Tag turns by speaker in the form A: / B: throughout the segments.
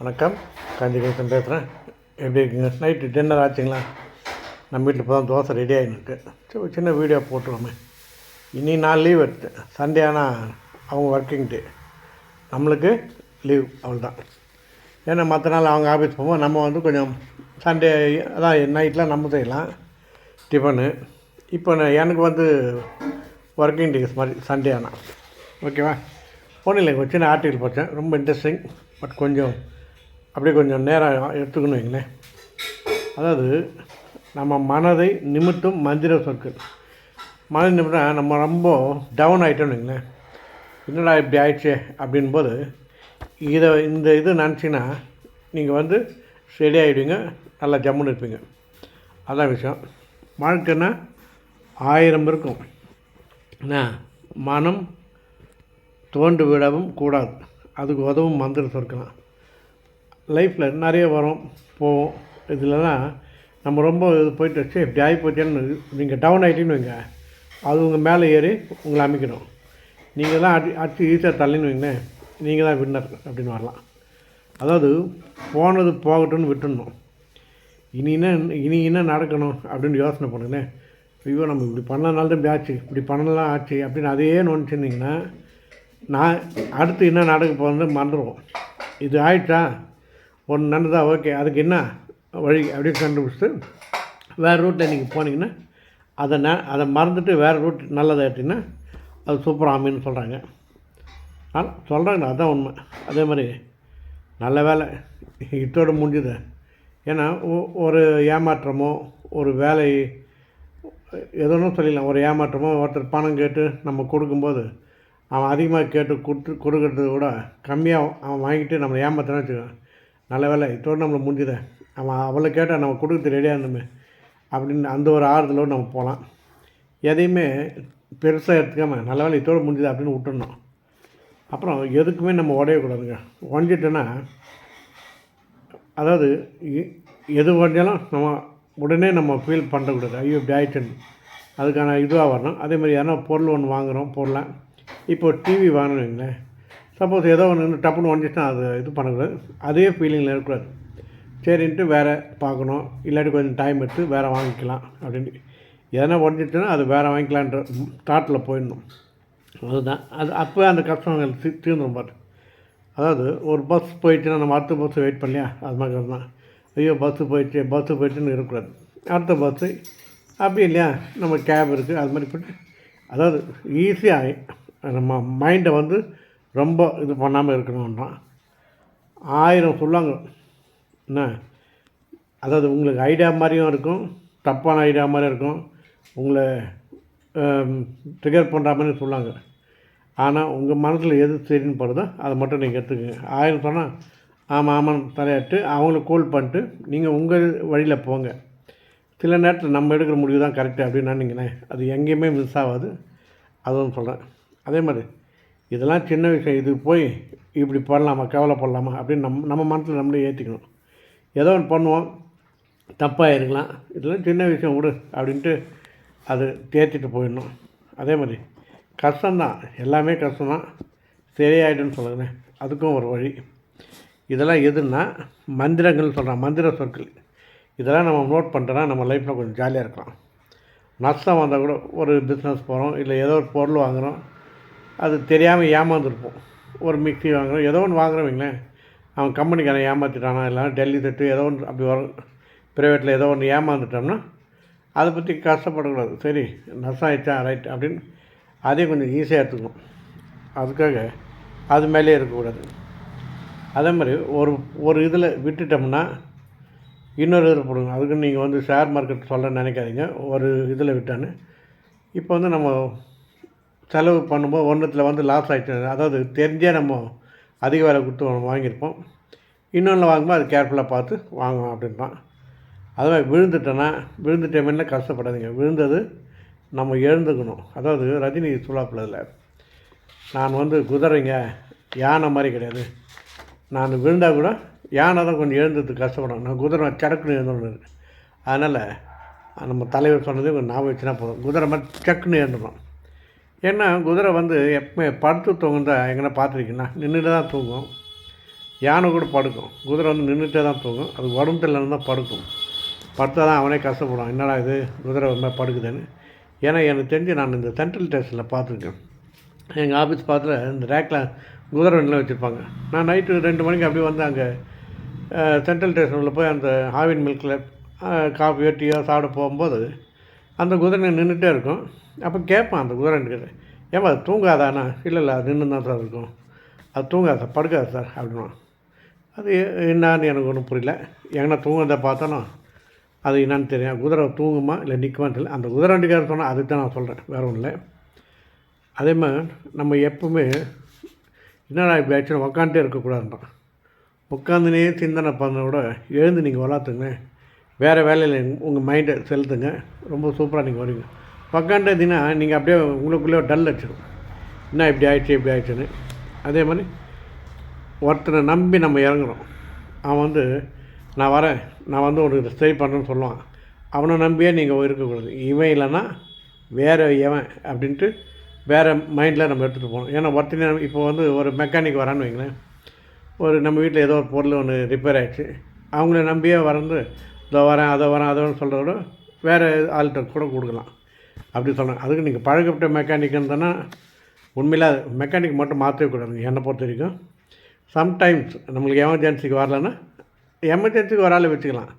A: வணக்கம். காஞ்சிகேசன் பேசுகிறேன் எப்படி இருக்கீங்க? நைட்டு டின்னர் ஆச்சுங்களா? நம்ம வீட்டில் இப்போ தான் தோசை ரெடி ஆகிருக்கு சரி சின்ன வீடியோ போட்டுருவோமே. இனி நான் லீவ் எடுத்தேன். சண்டே ஆனால் அவங்க ஒர்க்கிங் டே நம்மளுக்கு லீவ் அவ்வளோதான் ஏன்னா மற்ற நாள் அவங்க ஆஃபீஸ் போகும்போது நம்ம வந்து கொஞ்சம் சண்டே அதான் நைட்லாம் நம்ம செய்யலாம். டிஃபனு இப்போ நான் எனக்கு வந்து ஒர்க்கிங் டேஸ் மாதிரி சண்டே ஆனால் ஓகேவா ஒன்றும் இல்லைங்க ஒரு சின்ன ஆர்டிக்கல் படித்தேன் ரொம்ப இன்ட்ரெஸ்டிங் பட் கொஞ்சம் அப்படியே கொஞ்சம் நேரம் எடுத்துக்கணும் வைங்களேன். அதாவது நம்ம மனதை நிமிட்டும் மந்திர சொற்கள். மனதை நிமிட்டா நம்ம ரொம்ப டவுன் ஆகிட்டோம்னு வைங்களேன். என்னடா இப்படி ஆயிடுச்சே அப்படின்போது இதை இந்த இது நினச்சிங்கன்னா நீங்கள் வந்து ஸ்டெடி ஆகிடுவீங்க நல்லா ஜம்முன்னு இருப்பீங்க. அதான் விஷயம். வாழ்க்கைன்னா ஆயிரம் இருக்கும். என்ன மனம் தோண்டு விடவும் கூடாது. அதுக்கு உதவும் மந்திர சொற்கலாம் லைஃப்பில் நிறைய வரும் போவோம் இதுலலாம் நம்ம ரொம்ப இது போயிட்டு வச்சு இப்படி ஆகி போச்சேன்னு நீங்கள் டவுன் ஆகிட்டீங்கன்னு வைங்க. அது உங்கள் மேலே ஏறி உங்களை அமைக்கணும். நீங்கள் தான் அடி அடிச்சு ஈஸியாக தள்ளின்னு வைங்களேன். நீங்கள் தான் வின்னர் அப்படின்னு வரலாம். அதாவது போனது போகட்டும்னு விட்டுடணும். இனி என்ன இனி என்ன நடக்கணும் அப்படின்னு யோசனை பண்ணுங்களேன். ஐயோ நம்ம இப்படி பண்ணனால தான் இப்படி ஆச்சு இப்படி பண்ணலாம் ஆச்சு அப்படின்னு அதையே நினச்சிருந்தீங்கன்னா நான் அடுத்து என்ன நடக்க போகிறது மறந்துடுவோம் இது ஆயிடுச்சா? ஒன்று நடந்தால் ஓகே அதுக்கு என்ன வழி அப்படின்னு கண்டுபிடிச்சிட்டு வேறு ரூட்டில் நீங்கள் போனீங்கன்னா அதை ந அதை மறந்துட்டு வேறு ரூட் நல்லதாக எடுத்திங்கன்னா அது சூப்பராக அமைன்னு சொல்கிறாங்க ஆனால் சொல்கிறாங்க அதுதான் உண்மை. அதே மாதிரி நல்ல வேலை. இத்தோடு முடிஞ்சுது. ஏன்னா ஒரு ஏமாற்றமோ ஒரு வேலை எதுவும் சொல்லிடலாம். ஒரு ஏமாற்றமோ ஒருத்தர் பணம் கேட்டு நம்ம கொடுக்கும்போது அவன் அதிகமாக கேட்டு கொடுத்து கொடுக்கறத விட கம்மியாக அவன் வாங்கிட்டு நம்மளை ஏமாத்தினா வச்சுக்கோ நல்ல வேலை இதோட நம்மளை முடிஞ்சுத. அவன் அவளை கேட்டால் நம்ம கொடுக்கறது ரெடியாக இருந்தோமே அப்படின்னு அந்த ஒரு ஆறுதலோடு நம்ம போகலாம் எதையுமே பெருசாக எடுத்துக்காமல் நல்ல வேலை இதோடு முடிஞ்சுது அப்படின்னு விட்டுடணும் அப்புறம் எதுக்குமே நம்ம உடையக்கூடாதுங்க. உடஞ்சிட்டோன்னா அதாவது எது உடஞ்சாலும் நம்ம உடனே நம்ம ஃபீல் பண்ணக்கூடாது. ஐயோ இப்படி ஆயிடுச்சுன்னு அதுக்கான இதுவாக வரணும். அதே மாதிரி யாரா பொருள் ஒன்று வாங்குகிறோம் பொருளை. இப்போ டிவி வாங்கணும் வைங்களேன். சப்போஸ் ஏதோ ஒன்று டப்புன்னு உடஞ்சிச்சுன்னா அது இது பண்ணக்கூடாது. அதே ஃபீலிங்கில் இருக்கக்கூடாது. சரின்ட்டு வேறு பார்க்கணும். இல்லாட்டி கொஞ்சம் டைம் எடுத்து வேறு வாங்கிக்கலாம் அப்படின்ட்டு எதனா உடஞ்சிச்சுன்னா அது வேறு வாங்கிக்கலான்ற தாட்டில் போயிடணும். அதுதான். அது அப்போ அந்த கஷ்டங்கள் தீ தீர்ந்துடும் பாட்டு அதாவது ஒரு பஸ் போயிடுச்சுன்னா நம்ம அடுத்த பஸ் வெயிட் பண்ணலையா? அது மாதிரி தான். ஐயோ பஸ்ஸு போயிடுச்சு பஸ்ஸு போயிடுச்சுன்னு இருக்கக்கூடாது. அடுத்த பஸ்ஸு அப்படி இல்லையா? நம்ம கேப் இருக்குது அது மாதிரி போட்டு அதாவது ஈஸியாக நம்ம மைண்டை வந்து ரொம்ப இது பண்ணாமல் இருக்கணும்னா ஆயிரம் சொல்லுவாங்க. என்ன? அதாவது உங்களுக்கு ஐடியா மாதிரியும் இருக்கும் தப்பான ஐடியா மாதிரி இருக்கும். உங்களை ட்ரிகர் பண்ணுற மாதிரி சொல்லாங்க ஆனால் உங்கள் மனசில் எது சரின்னு போகிறதோ அதை மட்டும் நீங்கள் எடுத்துக்கங்க. ஆயிரம் சொன்னால் ஆமாம் ஆமாம் தலையாட்டு அவங்கள கோல் பண்ணிட்டு நீங்கள் உங்கள் வழியில் போங்க. சில நேரத்தில் நம்ம எடுக்கிற முடிவு தான் கரெக்டு அப்படின்னு நினைங்களேன் அது எங்கேயுமே மிஸ் ஆகாது. அதுவும் சொல்கிறேன் அதே மாதிரி இதெல்லாம் சின்ன விஷயம் இது போய் இப்படி பண்ணலாமா கவலைப்படலாமா அப்படின்னு நம்ம நம்ம மனசில் நம்மளே ஏற்றிக்கணும் ஏதோ ஒன்று பண்ணுவோம் தப்பாக இருக்கலாம் இதெல்லாம் சின்ன விஷயம் விடு அப்படின்ட்டு அது தேர்த்திட்டு போயிடணும். அதே மாதிரி கஷ்டம்தான் எல்லாமே கஷ்டம்தான். சரியாயிடுன்னு சொல்லுங்களேன் அதுக்கும் ஒரு வழி. இதெல்லாம் எதுன்னா மந்திரங்கள்னு சொல்கிறான் மந்திர சொற்கள். இதெல்லாம் நம்ம நோட் பண்ணுறோன்னா நம்ம லைஃப்பில் கொஞ்சம் ஜாலியாக இருக்கலாம். நஷ்டம் வந்தால் கூட ஒரு பிஸ்னஸ் போகிறோம் இல்லை ஏதோ ஒரு பொருள் வாங்குகிறோம் அது தெரியாமல் ஏமாந்துருப்போம். ஒரு மிக்ஸி வாங்குகிறோம் ஏதோ ஒன்று வாங்குறோம் வைங்களேன். அவன் கம்பெனிக்காரன் ஏமாற்றிட்டானா இல்லை டெல்லி தட்டு ஏதோ ஒன்று அப்படி வரும் ப்ரைவேட்டில் ஏதோ ஒன்று ஏமாந்துட்டோம்னா அதை பற்றி கஷ்டப்படக்கூடாது. சரி நஷ்டம் ஆயிடுச்சா? ரைட் அப்படின்னு அதையும் கொஞ்சம் ஈஸியாக எடுத்துக்கணும். அதுக்காக அது மேலே இருக்கக்கூடாது. அதே மாதிரி ஒரு ஒரு இதில் விட்டுட்டோம்னா இன்னொரு இதில் போடுங்க. அதுக்கு நீங்கள் வந்து ஷேர் மார்க்கெட் சொல்ல நினைக்காதீங்க. ஒரு இதில் விட்டான்னு இப்போ வந்து நம்ம செலவு பண்ணும்போது ஒன்றுத்தில் வந்து லாஸ் ஆகிடுச்சு அதாவது தெரிஞ்சே நம்ம அதிக விலை கொடுத்து வாங்கியிருப்போம். இன்னொன்று வாங்கும்போது அது கேர்ஃபுல்லாக பார்த்து வாங்கணும் அப்படின்றான். அதுவே விழுந்துட்டேன்னா விழுந்துட்டேமே கஷ்டப்படாதீங்க. விழுந்தது நம்ம எழுந்துக்கணும். அதாவது ரஜினி சொல்லாப்புல நான் வந்து குதிரைங்க யானை மாதிரி கிடையாது. நான் விழுந்தால் கூட யானை தான் கொஞ்சம் எழுந்ததுக்கு கஷ்டப்படும். நான் குதிரை சடக்குன்னு எழுந்தோன்னு அதனால் நம்ம தலைவர் சொன்னதே கொஞ்சம் ஞாபகம் வச்சுனா போதும். குதிரை மாதிரி சக்குன்னு எழுந்துடும் ஏன்னா குதிரை வந்து எப்பவுமே படுத்து தூங்குந்தா எங்கன்னா பார்த்துருக்கீங்களா? நின்றுட்டு தான் தூங்கும். யானை கூட படுக்கும். குதிரை வந்து நின்றுட்டே தான் தூங்கும். அது உடம்பு இல்லைன்னு தான் படுக்கும். படுத்தால் தான் அவனே கஷ்டப்படுவான். என்னடா இது? குதிரை ரொம்ப படுக்குதுன்னு. ஏன்னா எனக்கு தெரிஞ்சு நான் இந்த சென்ட்ரல் ஸ்டேஷனில் பார்த்துருக்கேன். எங்கள் ஆஃபீஸ் பார்த்துல இந்த ரேக்கில் குதிரை வண்டிலாம் வச்சுருப்பாங்க. நான் நைட்டு ரெண்டு மணிக்கு அப்படியே வந்து அங்கே சென்ட்ரல் ஸ்டேஷனில் போய் அந்த ஆவின் மில்கில் காஃபியோ டீயோ சாப்பிட போகும்போது அந்த குதிரை நின்றுட்டே இருக்கும். அப்போ கேட்பான் அந்த குதிரைன்றது ஏமா அது தூங்காதாண்ணா இல்லை இல்லை அது நின்று தான் சார் இருக்கும். அது தூங்காது சார் படுக்காது சார் அப்படின்னா அது என்னான்னு எனக்கு ஒன்றும் புரியல. எங்கன்னா தூங்குறத பார்த்தாலும் அது என்னான்னு தெரியும் குதிரை தூங்குமா இல்லை நிற்குமான்னு தெரியல. அந்த குதிரை வண்டிக்காரர் சொன்னால் அதுக்கு தான் நான் சொல்கிறேன் வேறு ஒன்றும் இல்லை. அதே மாதிரி நம்ம எப்பவுமே என்னடா இப்படி ஆச்சுன்னா உக்காந்துட்டே இருக்கக்கூடாதுன்றான். உட்காந்துனே சிந்தனை பண்ண எழுந்து நீங்கள் வளர்த்துங்க வேறு வேலையில் உங்கள் மைண்டை செலுத்துங்க. ரொம்ப சூப்பராக நீங்கள் வருவீங்க பக்காண்ட இருந்தீங்கன்னா நீங்கள் அப்படியே உங்களுக்குள்ளே டல் வச்சிடும் என்ன இப்படி ஆயிடுச்சு இப்படி ஆயிடுச்சுன்னு. அதே மாதிரி ஒருத்தனை நம்பி நம்ம இறங்குறோம். அவன் வந்து நான் வரேன். நான் வந்து ஒரு சரி பண்ணுறேன்னு சொல்லுவான். அவனை நம்பியே நீங்கள் இருக்கக்கூடாது. இவன் இல்லைன்னா வேறு எவன் அப்படின்ட்டு வேறு மைண்டில் நம்ம எடுத்துகிட்டு போகணும். ஏன்னா ஒருத்தனை இப்போ வந்து ஒரு மெக்கானிக் வரான்னு வைங்களேன். ஒரு நம்ம வீட்டில் ஏதோ ஒரு பொருள் ஒன்று ரிப்பேர் ஆகிடுச்சு அவங்கள நம்பியே வரந்து இதோ வரேன் அதை வரேன் அதை வரேன் சொல்கிறத விட வேறு ஆள்கிட்ட கூட கொடுக்கலாம். அப்படி சொல்கிறேன் அதுக்கு நீங்கள் பழக்கப்பட்ட மெக்கானிக்குன்னு தானே உண்மையில் மெக்கானிக் மட்டும் மாற்றவே கூடாதுங்க என்னை பொறுத்த வரைக்கும். சம்டைம்ஸ் நம்மளுக்கு எமர்ஜென்சிக்கு வரலன்னா எமர்ஜென்சிக்கு ஒரு வச்சுக்கலாம்.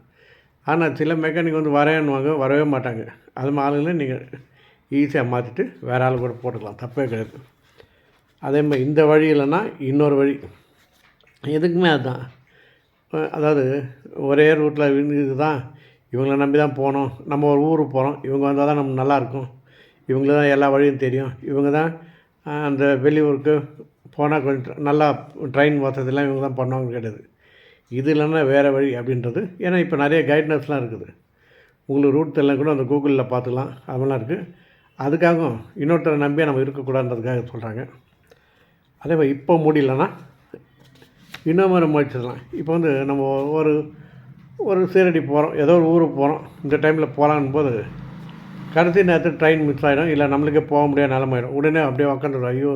A: ஆனால் சில மெக்கானிக் வந்து வரேன்னுவாங்க வரவே மாட்டாங்க. அது மாதிரி ஆளுங்களை நீங்கள் ஈஸியாக மாற்றிட்டு வேறு ஆள் கூட போட்டுக்கலாம். தப்பே கிடையாது. அதே மாதிரி இந்த வழி இல்லைன்னா இன்னொரு வழி. எதுக்குமே அதுதான் அதாவது ஒரே ரூட்டில் தான் இவங்கள நம்பி தான் போகணும் நம்ம ஒரு ஊருக்கு போகிறோம் இவங்க வந்தால் தான் நம்ம நல்லாயிருக்கும் இவங்களுக்கு தான் எல்லா வழியும் தெரியும். இவங்க தான் அந்த வெளியூருக்கு போனால் கொஞ்சம் நல்லா ட்ரெயின் வசதிலாம் இவங்க தான் பண்ணுவாங்க கிடையாது இது இல்லைன்னா வேறு வழி அப்படின்றது. ஏன்னா இப்போ நிறைய கைட்னஸ்லாம் இருக்குது. உங்களுக்கு ரூட் தெரியலாம் கூட அந்த கூகுளில் பார்த்துக்கலாம். அதெல்லாம் இருக்குது அதுக்காகவும் இன்னொருத்தரை நம்பியாக நம்ம இருக்கக்கூடாதுன்றதுக்காக சொல்கிறாங்க அதே மாதிரி இப்போ முடியலன்னா இன்னொரு முயற்சிடலாம் இப்போ வந்து நம்ம ஒரு ஒரு சீரடி போகிறோம் ஏதோ ஒரு ஊருக்கு போகிறோம் இந்த டைமில் போகலான் போது கடைசி நேரத்தில் ட்ரெயின் மிஸ் ஆகிடும் இல்லை நம்மளுக்கே போக முடியாத நிலமாயிடும் உடனே அப்படியே உக்காந்துடும் ஐயோ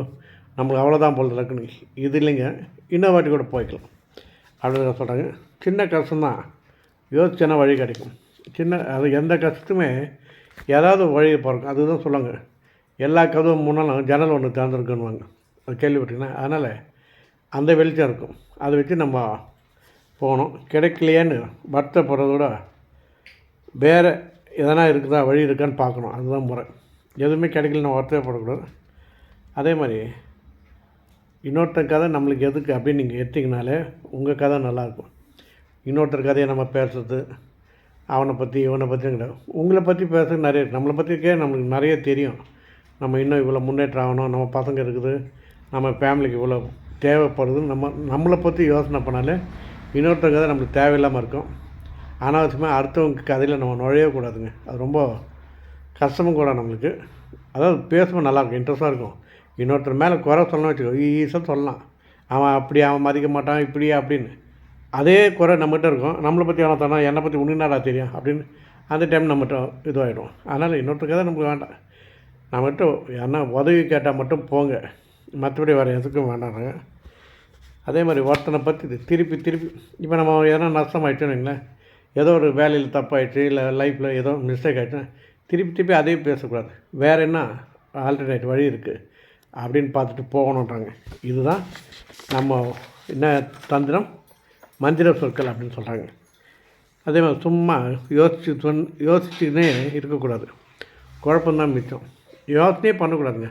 A: நம்மளுக்கு அவ்வளோதான் போல் இருக்குன்னு. இது இல்லைங்க. இன்னும் வாட்டி கூட போய்க்கலாம். அப்படின்னு சொல்கிறாங்க சின்ன கஷ்டம்தான். யோசிச்சேன்னா வழி கிடைக்கும்? சின்ன அது எந்த கஷ்டத்துமே ஏதாவது வழி பிறக்கும் அதுதான் சொல்லுவாங்க. எல்லா கதவும் முன்னாலும் ஜன்னல் ஒன்று திறந்துருக்குன்னுவாங்க. அது கேள்விப்பட்டீங்கன்னா அதனால் அந்த வெளிச்சம் இருக்கும். அதை வச்சு நம்ம போகணும். கிடைக்கலையேன்னு வருத்தப்படுறதோட வேறு எதனா இருக்குதா வழி இருக்கான்னு பார்க்கணும். அதுதான் முறை. எதுவுமே கிடைக்கலன்னு வருத்தப்படக்கூடாது. அதே மாதிரி இன்னொருத்தர் கதை நம்மளுக்கு எதுக்கு அப்படின்னு நீங்கள் எடுத்திங்கனாலே உங்கள் கதை நல்லாயிருக்கும். இன்னொருத்தர் கதையை நம்ம பேசுறது அவனை பற்றி இவனை பற்றி கிடையாது உங்களை பற்றி பேசுறது நிறைய நம்மளை பற்றிக்கே நம்மளுக்கு நிறைய தெரியும். நம்ம இன்னும் இவ்வளோ முன்னேற்றம் ஆகணும் நம்ம பசங்க இருக்குது நம்ம ஃபேமிலிக்கு இவ்வளோ தேவைப்படுது. நம்ம நம்மளை பற்றி யோசனை பண்ணாலே இன்னொருத்தர் கதை நம்மளுக்கு தேவையில்லாமல் இருக்கும். அனாவசியமாக அடுத்தவங்க கதையில் நம்ம நுழையவே கூடாதுங்க. அது ரொம்ப கஷ்டமும் கூட நம்மளுக்கு. அதாவது பேசும்போது நல்லாயிருக்கும் இன்ட்ரெஸ்ட்டாக இருக்கும். இன்னொருத்தர் மேலே குறை சொல்லணும் வச்சுக்கோ ஈஸியாக சொல்லலாம். அவன் அப்படி அவன் மதிக்க மாட்டான் இப்படி அப்படின்னு. அதே குறை நம்மகிட்ட இருக்கும். நம்மளை பற்றி அவனை தானே என்னை பற்றி உன்னினாடா தெரியும் அப்படின்னு அந்த டைம் நம்மகிட்ட இதுவாகிடும் அதனால் இன்னொருத்தர் கதை நமக்கு வேண்டாம். நம்மகிட்ட யாருன்னா உதவி கேட்டால் மட்டும் போங்க. மற்றபடி வேறு எதுக்கும் வேண்டாங்க. அதே மாதிரி ஒருத்தனை பற்றி திருப்பி திருப்பி இப்போ நம்ம எதனா நஷ்டமாயிடுச்சுன்னு வைங்களேன். ஏதோ ஒரு வேலையில் தப்பாயிடுச்சு இல்லை லைஃப்பில் ஏதோ மிஸ்டேக் ஆகிடுச்சுன்னா திருப்பி திருப்பி அதே பேசக்கூடாது. வேறு என்ன ஆல்டர்னேட் வழி இருக்குது அப்படின்னு பார்த்துட்டு போகணுன்றாங்க. இதுதான் நம்ம என்ன தந்திரம்? மந்திர சொற்கள் அப்படின்னு சொல்கிறாங்க அதே மாதிரி சும்மா யோசிச்சு சொன் யோசிச்சுன்னே இருக்கக்கூடாது. குழப்பம்தான் மிச்சம். யோசனையே பண்ணக்கூடாதுங்க.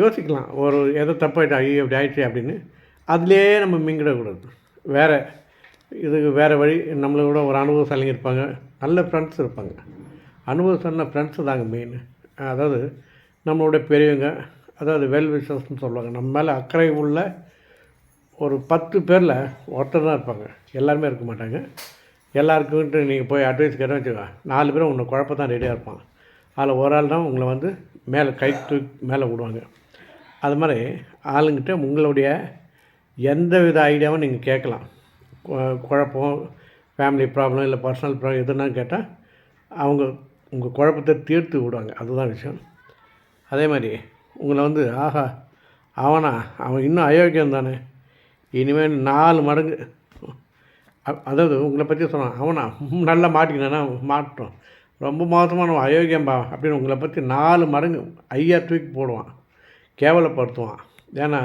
A: யோசிக்கலாம். ஒரு எதோ தப்பாயிட்டா ஐயோ அப்படி ஆயிடுச்சு அப்படின்னு. அதுலேயே நம்ம மிங்கிடக்கூடாது. வேறு இதுக்கு வேறு வழி. நம்மளை கூட ஒரு அனுபவசாலிங்க இருப்பாங்க. நல்ல ஃப்ரெண்ட்ஸ் இருப்பாங்க. அனுபவசாலின ஃப்ரெண்ட்ஸு தாங்க மெயின் அதாவது நம்மளோட பெரியவங்க அதாவது வெல் விஷஸ்ன்னு சொல்லுவாங்க. நம்ம மேலே அக்கறை உள்ள ஒரு பத்து பேரில் ஒருத்தர் தான் இருப்பாங்க. எல்லாருமே இருக்க மாட்டாங்க. எல்லாருக்குன்ட்டு நீங்கள் போய் அட்வைஸ் கேட்டால் வச்சுக்கோங்க நாலு பேரும் உன்னை குழப்ப தான் ரெடியாக இருப்பான் அதில் ஒரு ஆள் தான் உங்களை வந்து மேலே கை தூக்கி மேலே விடுவாங்க. அது மாதிரி ஆளுங்கிட்ட உங்களுடைய எந்த வித ஐடியாவும் நீங்கள் கேட்கலாம். குழப்பம் ஃபேமிலி ப்ராப்ளம் இல்லை பர்சனல் ப்ராப்ளம் எதுனா கேட்டால் அவங்க உங்கள் குழப்பத்தை தீர்த்து விடுவாங்க. அதுதான் விஷயம். அதே மாதிரி உங்களை வந்து ஆஹா அவனா? அவன் இன்னும் அயோக்கியம் தானே? இனிமேல் நாலு மடங்கு அதாவது உங்களை பற்றி சொன்னான் அவனா? நல்லா மாட்டிக்கினானா? மாட்டோம். ரொம்ப மோசமான அயோக்கியம்பா அப்படின்னு உங்களை பற்றி நாலு மடங்கு ஐயா தூக்கி போடுவான். கேவலப்படுத்துவான். ஏன்னா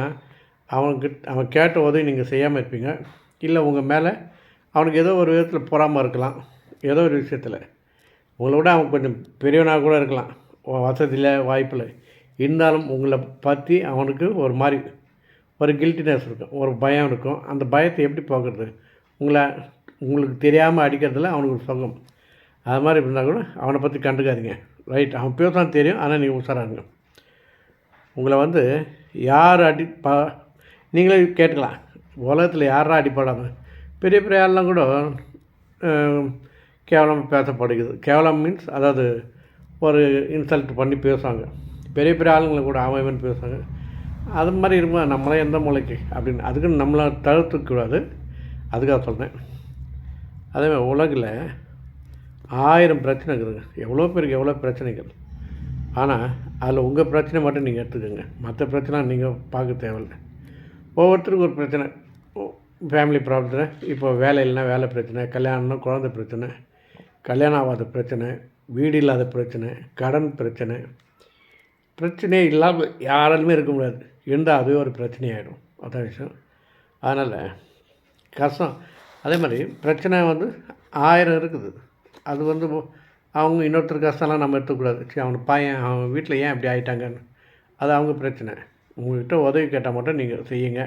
A: அவன்கிட்ட அவன் கேட்ட உதவி நீங்கள் செய்யாமல் இருப்பீங்க. இல்லை உங்கள் மேலே அவனுக்கு ஏதோ ஒரு விதத்தில் பொறாமல் இருக்கலாம். ஏதோ ஒரு விஷயத்தில். உங்களை விட அவன் கொஞ்சம் பெரியவனாக கூட இருக்கலாம். வசதியில் வாய்ப்பில் இருந்தாலும் உங்களை பற்றி அவனுக்கு ஒரு மாதிரி ஒரு கில்ட்டினஸ் இருக்கும். ஒரு பயம் இருக்கும். அந்த பயத்தை எப்படி போக்குறது? உங்களை உங்களுக்கு தெரியாமல் அடிக்கிறதுல அவனுக்கு ஒரு சுகம். அது மாதிரி இருந்தால் கூட அவனை பற்றி கண்டுக்காதீங்க. ரைட் அவன் பேசலாம் தெரியும். ஆனால் நீங்கள் உசாராங்க உங்களை வந்து யார் அடி பா நீங்களே கேட்கலாம் உலகத்தில் யாரா அடிப்படாமல் பெரிய பெரிய ஆள்லாம் கூட கேவலம் பேசப்படுகிறது. கேவலம் மீன்ஸ் அதாவது ஒரு இன்சல்ட் பண்ணி பேசுவாங்க. பெரிய பெரிய ஆளுங்களை கூட அவன் பேசுவாங்க. அது மாதிரி இருக்கும் நம்மளே எந்த மூளைக்கு அப்படின்னு. அதுக்குன்னு நம்மளை தவிர்த்துக்கூடாது அதுக்காக சொல்கிறேன் அதேமாதிரி உலகில் ஆயிரம் பிரச்சனை இருக்குதுங்க எவ்வளோ பேருக்கு எவ்வளோ பிரச்சனைகள்? ஆனால் அதில் உங்கள் பிரச்சனை மட்டும் நீங்கள் எடுத்துக்கோங்க. மற்ற பிரச்சனை நீங்கள் பார்க்க தேவையில்லை. ஒவ்வொருத்தருக்கும் ஒரு பிரச்சனை. ஃபேமிலி ப்ராப்ளத்தில் இப்போ வேலை இல்லைனா வேலை பிரச்சனை கல்யாணம்னா குழந்தை பிரச்சனை கல்யாணம் ஆகாத பிரச்சனை வீடு இல்லாத பிரச்சனை கடன் பிரச்சனை. பிரச்சனையே இல்லாமல் யாராலுமே இருக்க முடியாது. இருந்தால் அதுவே ஒரு பிரச்சனையாயிடும். அதான் விஷயம். அதனால் கஷ்டம். அதே மாதிரி பிரச்சனை வந்து ஆயிரம் இருக்குது. அது வந்து அவங்க இன்னொருத்தர் கஷ்டம்லாம் நம்ம எடுத்துக்கூடாது சரி அவனுக்கு பையன் அவன் வீட்டில் ஏன் இப்படி ஆயிட்டாங்கன்னு. அது அவங்க பிரச்சனை. உங்கள்கிட்ட உதவி கேட்டால் மட்டும் நீங்கள் செய்யுங்க.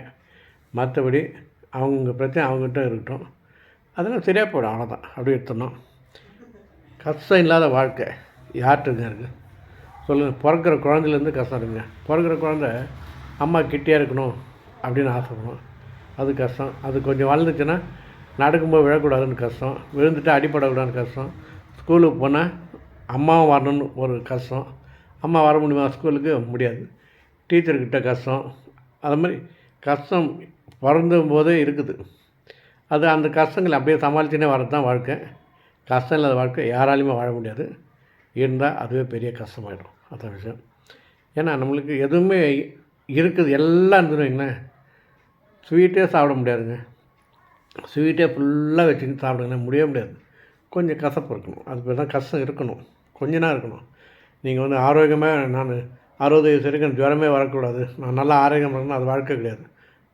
A: மற்றபடி அவங்க பிரச்சனை அவங்ககிட்ட இருக்கட்டும். அதெல்லாம் சரியாக போயிடும். அவ்வளோதான் அப்படி எடுத்துடணும். கஷ்டம் இல்லாத வாழ்க்கை. யார்கிட்டங்க இருக்குது சொல்லுங்கள் பிறக்கிற குழந்தைலேருந்து கஷ்டம் இருக்குங்க. பிறக்கிற குழந்த அம்மா கிட்டியாக இருக்கணும் அப்படின்னு ஆசைப்படும். அது கஷ்டம். அது கொஞ்சம் வளர்ந்துச்சுன்னா நடக்கும்போது விழக்கூடாதுன்னு கஷ்டம். விழுந்துட்டு அடிப்படக்கூடாதுன்னு கஷ்டம். ஸ்கூலுக்கு போனால் அம்மாவும் வரணும்னு ஒரு கஷ்டம். அம்மா வர முடியுமா? ஸ்கூலுக்கு முடியாது. டீச்சர்கிட்ட கஷ்டம். அது மாதிரி கஷ்டம் பிறந்தும் போதே இருக்குது. அது அந்த கஷ்டங்களை அப்படியே சமாளிச்சுனே வரது தான் வாழ்க்கை. கஷ்டம் இல்லாத வாழ்க்கை யாராலையுமே வாழ முடியாது. இருந்தால் அதுவே பெரிய கஷ்டமாயிடும். அதான் விஷயம். ஏன்னா நம்மளுக்கு எதுவுமே இருக்குது. எல்லாம் இருந்துன்னு வைங்களேன் ஸ்வீட்டே சாப்பிட முடியாதுங்க. ஸ்வீட்டே ஃபுல்லாக வச்சுக்கிட்டு சாப்பிடுங்க. முடியவே முடியாது. கொஞ்சம் கசப்பு இருக்கணும். அது பேர் தான் கஷ்டம் இருக்கணும். கொஞ்ச நேரம் இருக்கணும். நீங்கள் வந்து ஆரோக்கியமாக நான் அறுபது வயசு வரைக்கும் ஜுரமே வரக்கூடாது. நான் நல்லா ஆரோக்கியம் இருக்கணும் அது வாழ்க்கை கிடையாது.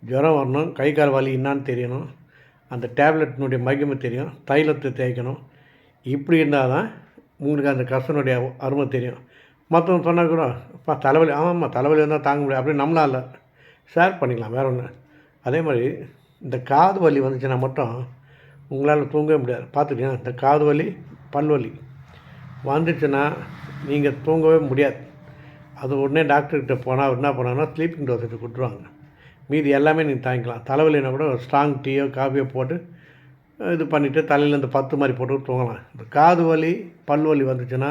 A: ஜுரம் வரணும். கை கால் வலி என்னான்னு தெரியணும். அந்த டேப்லெட்டினுடைய மகிமை தெரியும். தைலத்தை தேய்க்கணும். இப்படி இருந்தால் தான் உங்களுக்கு அந்த கஷ்டனுடைய அருமை தெரியும். மற்றவங்க சொன்னால் கூட அப்பா தலைவலி. ஆமாம்மா தலைவலி இருந்தால் தாங்க முடியாது. அப்படி நம்மளால் ஷேர் பண்ணிக்கலாம். வேற ஒன்று அதே மாதிரி இந்த காது வலி வந்துச்சுன்னா மட்டும் உங்களால் தூங்கவே முடியாது. பார்த்துட்டீங்கன்னா இந்த காது வலி பல்வலி வந்துச்சுன்னா நீங்கள் தூங்கவே முடியாது. அது உடனே டாக்டர்கிட்ட போனால் அவர் என்ன பண்ணாங்கன்னா ஸ்லீப்பிங் டோஸ் எடுத்து கொடுத்துருவாங்க. மீதி எல்லாமே நீங்கள் தாங்கிக்கலாம். தலைவலினா கூட ஒரு ஸ்ட்ராங் டீயோ காஃபியோ போட்டு இது பண்ணிவிட்டு தலையில் இந்த பத்து மாதிரி போட்டு தூங்கலாம். இந்த காது வலி பல் வலி வந்துச்சுன்னா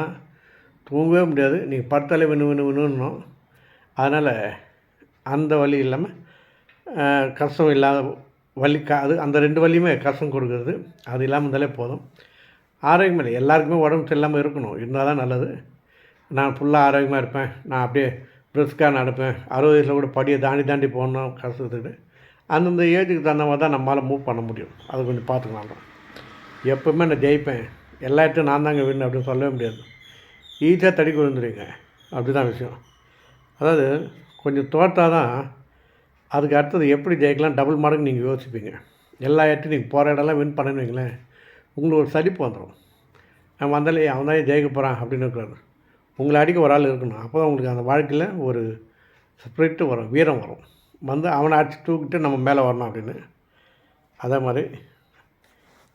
A: தூங்கவே முடியாது. நீங்கள் படுத்தாலே வினு வினு வினுன்னும். அதனால் அந்த வலி இல்லாமல் கஷ்டம் இல்லாத வலி க அது அந்த ரெண்டு வலியுமே கஷ்டம் கொடுக்குறது. அது இல்லாமல் இருந்தாலே போதும். ஆரோக்கியம் இல்லை. எல்லாருக்குமே உடம்பு சரியில்லாமல் இருக்கணும். இருந்தால் தான் நல்லது. நான் ஃபுல்லாக ஆரோக்கியமாக இருப்பேன். நான் அப்படியே பிரிஸ்காக நடப்பேன். அறுபது வயசில் கூட படியை தாண்டி தாண்டி போகணும் கஷ்டத்துக்கு. அந்தந்த ஏஜுக்கு தகுந்த மாதிரி தான் நம்மளால் மூவ் பண்ண முடியும். அது கொஞ்சம் பார்த்துக்கலாம். எப்போவுமே நான் ஜெயிப்பேன். எல்லா இடத்தையும் நான் தாங்க வின் அப்படின்னு சொல்லவே முடியாது. ஈஸியாக தடிக்கு விழுந்துருவீங்க அப்படி தான் விஷயம். அதாவது கொஞ்சம் தோற்றா தான் அதுக்கு அடுத்தது எப்படி ஜெயிக்கலாம்? டபுள் மடங்கு நீங்கள் யோசிப்பீங்க. எல்லா இடத்தையும் நீங்கள் போகிற இடம்லாம் வின் பண்ணுவீங்களேன் வைங்களேன். உங்களுக்கு ஒரு சலிப்பு வந்துடும் நான் வந்தாலே அவன் தான் ஜெயிக்க போகிறான் அப்படின்னு இருக்கிறாரு. உங்களை அடிக்க ஒரு ஆள் இருக்கணும். அப்போ தான் உங்களுக்கு அந்த வாழ்க்கையில் ஒரு ஸ்பிரிட்டு வரும் வீரம் வரும். வந்து அவனை அடிச்சு தூக்கிட்டு நம்ம மேலே வரணும் அப்படின்னு. அதே மாதிரி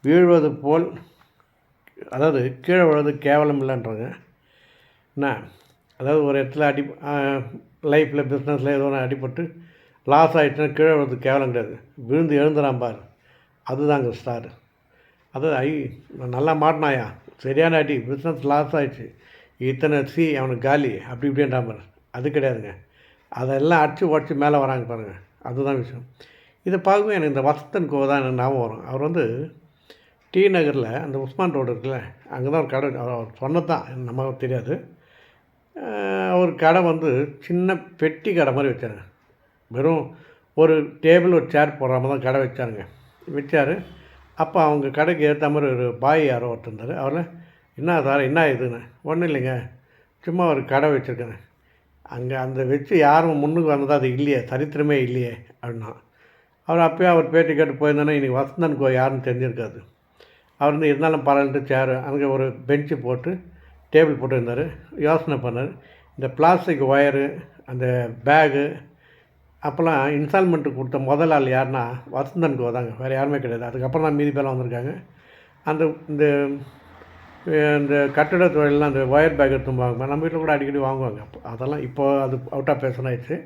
A: வீழ்வது போல் அதாவது கீழே விழுவது கேவலம் இல்லைன்றாங்க. என்ன? அதாவது ஒரு இடத்துல அடி லைஃப்பில் பிஸ்னஸில் ஏதோ ஒன்று அடிபட்டு லாஸ் ஆகிடுச்சுன்னா கீழே விழுறது கேவலம் கிடையாது. விழுந்து எழுந்துறான் பார். அதுதாங்க ஸ்டார் அது ஐ நான் நல்லா மாட்டினாயா? சரியான அடி பிஸ்னஸ் லாஸ் ஆகிடுச்சு இத்தனை சி அவனுக்கு காலி அப்படி இப்படின்றா பாரு. அது கிடையாதுங்க. அதெல்லாம் அடிச்சு உடச்சி மேலே வராங்க பாருங்கள் அதுதான் விஷயம். இதை பார்க்கும்போது எனக்கு இந்த வசத்தன் கோவை தான் எனக்கு ஞாபகம் வரும். அவர் வந்து டி நகரில் அந்த உஸ்மான் ரோடு இருக்குல்ல அங்கே தான் ஒரு கடை அவர் அவர் சொன்னது தான். தெரியாது. அவர் கடை வந்து சின்ன பெட்டி கடை மாதிரி வச்சாங்க. வெறும் ஒரு டேபிள் ஒரு சேர் போடாமல் தான் கடை வச்சாருங்க. வச்சார். அப்போ அவங்க கடைக்கு ஏற்ற மாதிரி ஒரு பாய் யாரோ ஒருத்தர் இருந்தார் அவரில் என்ன சார் என்ன இதுன்னு? ஒன்றும் இல்லைங்க. சும்மா ஒரு கடை வச்சுருக்கேன். அங்கே அந்த வச்சு யாரும் முன்னுக்கு வந்ததா அது இல்லையே சரித்திரமே இல்லையே அப்படின்னா. அவர் அப்போயே அவர் பேட்டி கேட்டு போயிருந்தோன்னா இன்றைக்கி வசந்தன் கோ யாருன்னு தெரிஞ்சிருக்காது. அவர் வந்து இருந்தாலும் பரவாயில்ல சேர். அங்கே ஒரு பெஞ்சு போட்டு டேபிள் போட்டு இருந்தார் யோசனை பண்ணார். இந்த பிளாஸ்டிக் ஒயரு அந்த பேகு அப்போல்லாம் இன்ஸ்டால்மெண்ட்டு கொடுத்த முதல் ஆள் யாருன்னா வசந்தனுக்கு கோதாங்க வேறு யாருமே கிடையாது. அதுக்கப்புறம் தான் மீதி பேரெலாம் வந்திருக்காங்க. அந்த இந்த இந்த கட்டிட தொழிலெலாம் அந்த ஒயர் பேக் எடுத்துன்னு நம்ம வீட்டில் கூட அடிக்கடி வாங்குவாங்க. அப்போ அதெல்லாம் இப்போ அது அவுட் ஆஃப் ஃபேஷன் ஆயிடுச்சு.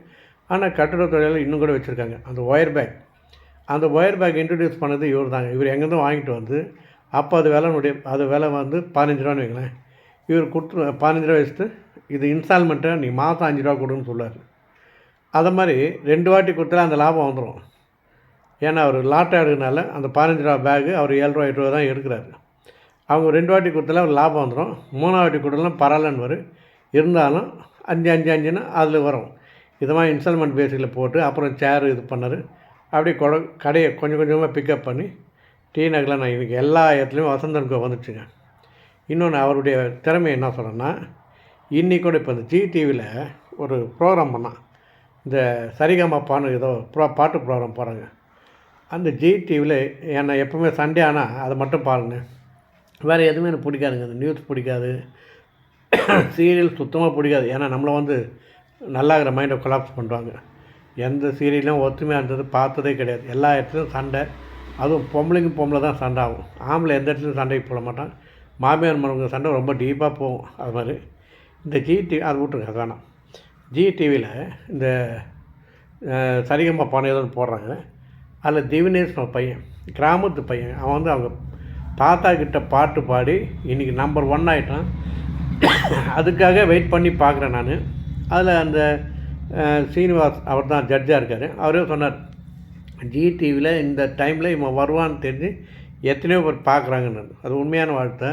A: ஆனால் கட்டிட தொழிலில் இன்னும் கூட வச்சுருக்காங்க. அந்த ஒயர் பேக் அந்த ஒயர் பேக் இன்ட்ரடியூஸ் பண்ணது இவர் தாங்க. இவர் எங்கேருந்து வாங்கிட்டு வந்து அப்போ அது விலைனுடைய அது விலை வந்து பதினஞ்சு ரூபான்னு வைங்களேன். இவர் கொடுத்து பதினஞ்சு ரூபா வச்சுட்டு இது இன்ஸ்டால்மெண்ட்டை நீ மாதம் அஞ்சு ரூபா கொடுன்னு சொல்லுவார் அதை மாதிரி ரெண்டு வாட்டி கொடுத்தா அந்த லாபம் வந்துடும் ஏன்னா அவர் லாட்டை எடுக்கனால அந்த பதினஞ்சு ரூபா பேகு அவர் ஏழு ரூபா எட்டு ரூபா தான் எடுக்கிறாரு. அவங்க ரெண்டு வாட்டி கொடுத்தால ஒரு லாபம் வந்துடும் மூணாவது வாட்டி கொடுத்தாலும் பரவாயில்லன்னு வரும். இருந்தாலும் அஞ்சு அஞ்சு அஞ்சுன்னு அதில் வரும். இது மாதிரி இன்ஸ்டால்மெண்ட் பேஸில் போட்டு அப்புறம் சேர் இது பண்ணார். அப்படியே கொட கடையை கொஞ்சம் கொஞ்சமாக பிக்கப் பண்ணி டீ நகரில் நான் இன்றைக்கி எல்லா இடத்துலையும் வசந்தனுக்கு வந்துச்சுங்க. இன்னொன்று அவருடைய திறமை என்ன சொல்கிறேன்னா இன்றைக்கி கூட இப்போ இந்த ஜி டிவியில் ஒரு ப்ரோக்ராம் பண்ணான். இந்த சரிகமாப்பான்னு ஏதோ ப்ரோ பாட்டு ப்ரோக்ராம் போகிறாங்க அந்த ஜி டிவியில் என்னை எப்போவுமே சண்டே ஆனால் அதை மட்டும் பாருங்கள் வேறு எதுவுமே எனக்கு பிடிக்காதுங்க. அந்த நியூஸ் பிடிக்காது. சீரியல் சுத்தமாக பிடிக்காது. ஏன்னா நம்மளை வந்து நல்லாகிற மைண்டை கொலாப்ஸ் பண்ணுவாங்க எந்த சீரியலும் ஒத்துமையாக இருந்தது பார்த்ததே கிடையாது. எல்லா இடத்துலையும் சண்டை. அதுவும் பொம்பளைங்க பொம்பளை தான் சண்டை ஆகும். ஆம்பளை எந்த இடத்துலையும் சண்டைக்கு போட மாட்டான். மாமியார் மருமக சண்டை ரொம்ப டீப்பாக போகும். அது மாதிரி. இந்த ஜி டிவி அது விட்டுருங்க அது வேணாம். ஜி டிவியில் இந்த சரிகம்மா பணம் ஏதோ போடுறாங்க. அதில் திவினேஷ் பையன் கிராமத்து பையன். அவன் வந்து அவங்க தாத்தா கிட்ட பாட்டு பாடி இன்றைக்கி நம்பர் ஒன் ஆகிட்டான் அதுக்காக வெயிட் பண்ணி பார்க்குறேன் நான். அதில் அந்த சீனிவாஸ் அவர் தான் ஜட்ஜாக இருக்கார். அவரே சொன்னார் ஜி டிவியில் இந்த டைமில் இவன் வருவான்னு தெரிஞ்சு எத்தனையோ பேர் பார்க்குறாங்கன்னு அது உண்மையான வாழ்த்தை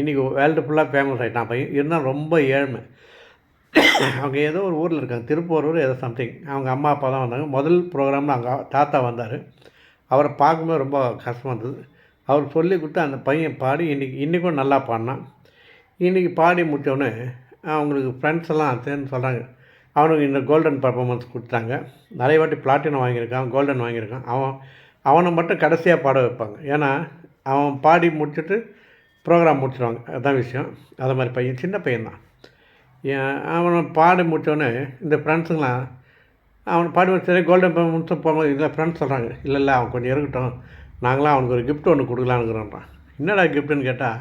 A: இன்றைக்கி வேர்ல்டு ஃபுல்லாக ஃபேமஸ் ஆகிட்டான் பையன். இருந்தாலும் ரொம்ப ஏழ்மை. அவங்க ஏதோ ஒரு ஊரில் இருக்காங்க திருப்பூர் ஏதோ சம்திங் அவங்க அம்மா அப்பா தான் வந்தாங்க. முதல் ப்ரோக்ராமில் அவங்க தாத்தா வந்தார். அவரை பார்க்கும்போது ரொம்ப கஷ்டமாக இருந்தது. அவர் சொல்லி கொடுத்து அந்த பையன் பாடி இன்றைக்கி இன்றைக்கும் நல்லா பாடினான். இன்றைக்கி பாடி முடித்தோடனே அவங்களுக்கு ஃப்ரெண்ட்ஸ் எல்லாம் சேர்ந்து சொல்கிறாங்க அவனுக்கு இந்த கோல்டன் பர்ஃபாமன்ஸ் கொடுத்தாங்க. நிறைய வாட்டி பிளாட்டினம் வாங்கியிருக்கான் கோல்டன் வாங்கியிருக்கான். அவன் அவனை மட்டும் கடைசியாக பாட வைப்பாங்க. ஏன்னா அவன் பாடி முடிச்சுட்டு ப்ரோக்ராம் முடிச்சிடுவாங்க அதுதான் விஷயம். அதை மாதிரி பையன் சின்ன பையன் தான் அவனை பாடி முடித்தோடனே இந்த ஃப்ரெண்ட்ஸுங்களாம் அவன் பாடி முடிச்சதே கோல்டன் பர்ஃபார்மன்ஸும் போகும்போது இல்லை ஃப்ரெண்ட்ஸ் சொல்கிறாங்க இல்லை இல்லை அவன் கொஞ்சம் இருக்கட்டும் நாங்களாம் அவனுக்கு ஒரு கிஃப்ட் ஒன்று கொடுக்கலான்னுக்குறோன்றான் என்னடா கிஃப்ட்டுன்னு கேட்டால்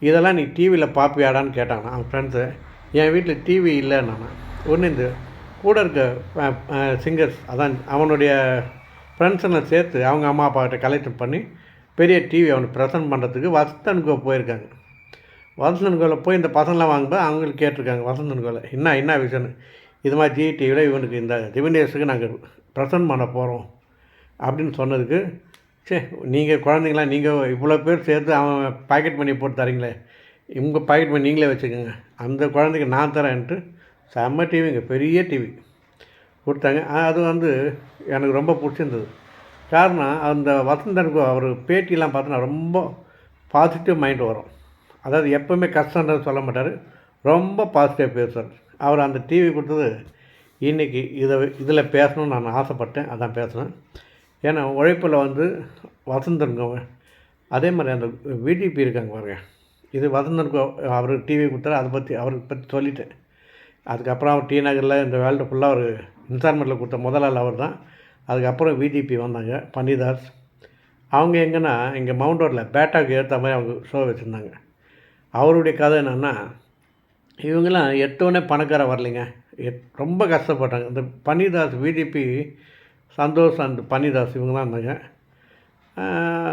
A: இதெல்லாம் நீ டிவியில் பார்ப்பியாடான்னு கேட்டாங்க அவன் ஃப்ரெண்ட்ஸு. என் வீட்டில் டிவி இல்லைன்னா ஒன்று இந்த கூட இருக்க சிங்கர்ஸ் அதான் அவனுடைய ஃப்ரெண்ட்ஸெல்லாம் சேர்த்து அவங்க அம்மா அப்பாக்கிட்ட கலெக்ட் பண்ணி பெரிய டிவி அவனுக்கு ப்ரெசென்ட் பண்ணுறதுக்கு வசந்தனுக்கோ போயிருக்காங்க. வசந்தனுக்கோவில் போய் இந்த பசங்களாம் வாங்கும்போது அவங்களுக்கு கேட்டிருக்காங்க வசந்தனுக்கோவில் என்ன என்ன விஷயம்னு? இது மாதிரி ஜி டிவியில் இவனுக்கு இந்த திவினேஷுக்கு நாங்கள் ப்ரெசென்ட் பண்ண போகிறோம் அப்படின்னு சொன்னதுக்கு சே நீங்கள் குழந்தைங்களா நீங்கள் இவ்வளோ பேர் சேர்த்து அவன் பாக்கெட் பண்ணி போட்டு தரீங்களே உங்கள் பாக்கெட் பண்ணி நீங்களே வச்சுக்கோங்க அந்த குழந்தைக்கு நான் தரேன்ட்டு. செம்ம டிவிங்க பெரிய டிவி கொடுத்தாங்க. அது வந்து எனக்கு ரொம்ப பிடிச்சிருந்தது. காரணம் அந்த வசந்தனுக்கு அவர் பேட்டிலாம் பார்த்தோன்னா ரொம்ப பாசிட்டிவ் மைண்ட் வரும். அதாவது எப்போவுமே கஷ்டன்றது சொல்ல மாட்டார். ரொம்ப பாசிட்டிவ் பேசுவார். அவர் அந்த டிவி கொடுத்தது இன்றைக்கி இதை இதில் பேசணும்னு நான் ஆசைப்பட்டேன். அதான் பேசுனேன். ஏன்னா உழைப்பில் வந்து வசந்தனுங்க அதே மாதிரி அந்த விடிபி இருக்காங்க பாருங்க. இது வசந்தனுக்கு அவர் டிவி கொடுத்தாரு. அதை பற்றி அவருக்கு பற்றி சொல்லிட்டேன். அதுக்கப்புறம் அவர் டி நகரில் இந்த வேர்ல்டு ஃபுல்லாக ஒரு இன்ஸ்டால்மெண்ட்டில் கொடுத்த முதலாளி அவர் தான் அதுக்கப்புறம் விடிபி வந்தாங்க. பன்னிதாஸ் அவங்க எங்கன்னா இங்கே மவுண்ட் ரோட்டில் பேட்டாக்கு ஏற்ற மாதிரி அவங்க ஷோ வச்சுருந்தாங்க. அவருடைய கதை என்னென்னா இவங்கெல்லாம் எட்டோடனே பணக்கார வரலைங்க. எட் ரொம்ப கஷ்டப்பட்டாங்க. இந்த பன்னிதாஸ் விடிபி சந்தோஷ் அண்ட் பன்னிதாஸ் இவங்கெல்லாம் இருந்தாங்க.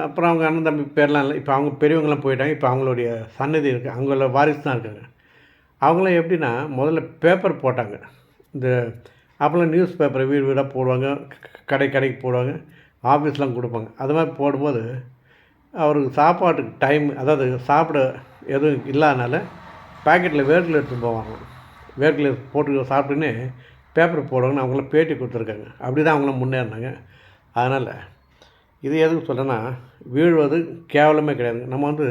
A: அப்புறம் அவங்க அண்ணன் தம்பி பேர்லாம் இல்லை. இப்போ அவங்க பெரியவங்களாம் போயிட்டாங்க. இப்போ அவங்களுடைய சன்னதி இருக்குது அவங்கள வாரிசு தான் இருக்காங்க. அவங்களாம் எப்படின்னா முதல்ல பேப்பர் போட்டாங்க. இந்த அப்போல்லாம் நியூஸ் பேப்பரை வீடு வீடாக போடுவாங்க. கடை கடைக்கு போடுவாங்க. ஆஃபீஸ்லாம் கொடுப்பாங்க. அது மாதிரி போடும்போது அவருக்கு சாப்பாட்டுக்கு டைம் அதாவது சாப்பிட எதுவும் இல்லாதனால பேக்கெட்டில் வேர்க்கல் எடுத்துகிட்டு போவாங்க. வேர்க்கல் போட்டு சாப்பிட்டுன்னு பேப்பர் போடுவாங்கன்னு அவங்களாம் பேட்டி கொடுத்துருக்காங்க. அப்படி தான் அவங்களாம் முன்னேறினாங்க. அதனால் இது எதுக்கு சொல்கிறேன்னா வீழ்வது கேவலமே கிடையாது. நம்ம வந்து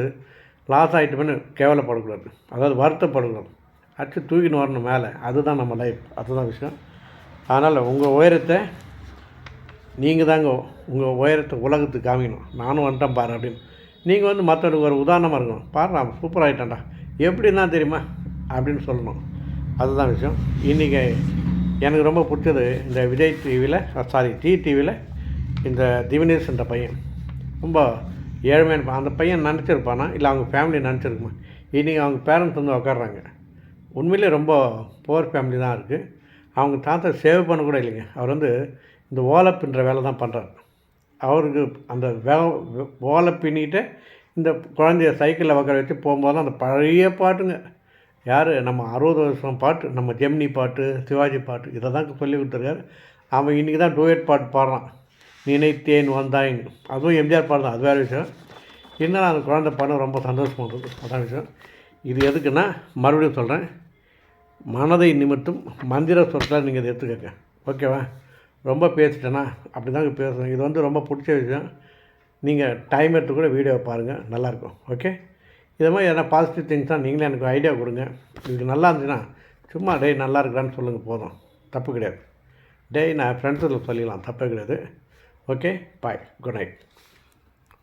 A: லாஸ் ஆகிட்டோம்னு கேவலப்படக்கூடாது. அதாவது வருத்தப்படக்கூடாது அடிச்சு தூக்கின்னு வரணும் மேலே. அதுதான் நம்ம லைஃப் அதுதான் விஷயம். அதனால் உங்கள் உயரத்தை நீங்கள் தாங்க உங்கள் உயரத்தை உலகத்துக்கு காமிக்கணும். நானும் வந்துட்டேன் பாரு அப்படின்னு. நீங்கள் வந்து மற்றவருக்கு ஒரு உதாரணமாக இருக்கணும். பாரு சூப்பர் ஆகிட்டான்டா எப்படின்னா தெரியுமா? அப்படின்னு சொல்லணும். அதுதான் விஷயம். இன்றைக்கி எனக்கு ரொம்ப பிடிச்சது இந்த விஜய் டிவியில் சாரி ஜி டிவியில் இந்த திவினேஷ் என்ற பையன். ரொம்ப ஏழ்மையான அந்த பையன் நினச்சிருப்பானா இல்லை அவங்க ஃபேமிலி நினச்சிருக்குமா இன்றைக்கி அவங்க பேரண்ட்ஸ் வந்து உக்காடுறாங்க உண்மையிலே ரொம்ப புவர் ஃபேமிலி தான் இருக்குது அவங்க தாத்தா சேவ் பண்ண கூட இல்லைங்க. அவர் வந்து இந்த ஓலை பின்னுற வேலை தான் பண்ணுறாரு அவருக்கு அந்த வே ஓலை பின்னிட்டு இந்த குழந்தைய சைக்கிளில் உக்கார வச்சு போகும்போது அந்த பழைய பாட்டுங்க. யார்? நம்ம அறுபது வருஷம் பாட்டு நம்ம ஜெமினி பாட்டு சிவாஜி பாட்டு இதை தான் சொல்லி கொடுத்துருக்காரு. அவன் இன்றைக்கி தான் டூயட் பாட்டு பாடுறான். நினைத்தேன் வந்தாயின் அதுவும் எம்ஜிஆர் பாடு தான் அது வேறு விஷயம். இருந்தாலும் அந்த குழந்தை பாட ரொம்ப சந்தோஷமாக இருக்குது அதான் விஷயம். இது எதுக்குன்னா மறுபடியும் சொல்கிறேன் மனதை நிமித்தம் மந்திர சொற்களை நீங்கள் இதை எடுத்துக்கங்க. ஓகேவா? ரொம்ப பேசிட்டேன்னா அப்படி தாங்க பேசணும் இது வந்து ரொம்ப பிடிச்ச விஷயம். நீங்கள் டைம் எடுத்து கூட வீடியோ பாருங்கள் நல்லாயிருக்கும். ஓகே இது மாதிரி எதனா பாசிட்டிவ் திங்ஸ் தான் நீங்களே எனக்கு ஐடியா கொடுங்க. இது நல்லா இருந்துச்சுன்னா சும்மா டேய் நல்லா இருக்கிறான்னு சொல்லுங்கள் போதும். தப்பு கிடையாது. டேய் நான் ஃப்ரெண்ட்ஸில் சொல்லிடலாம். தப்பே கிடையாது. Okay bye good night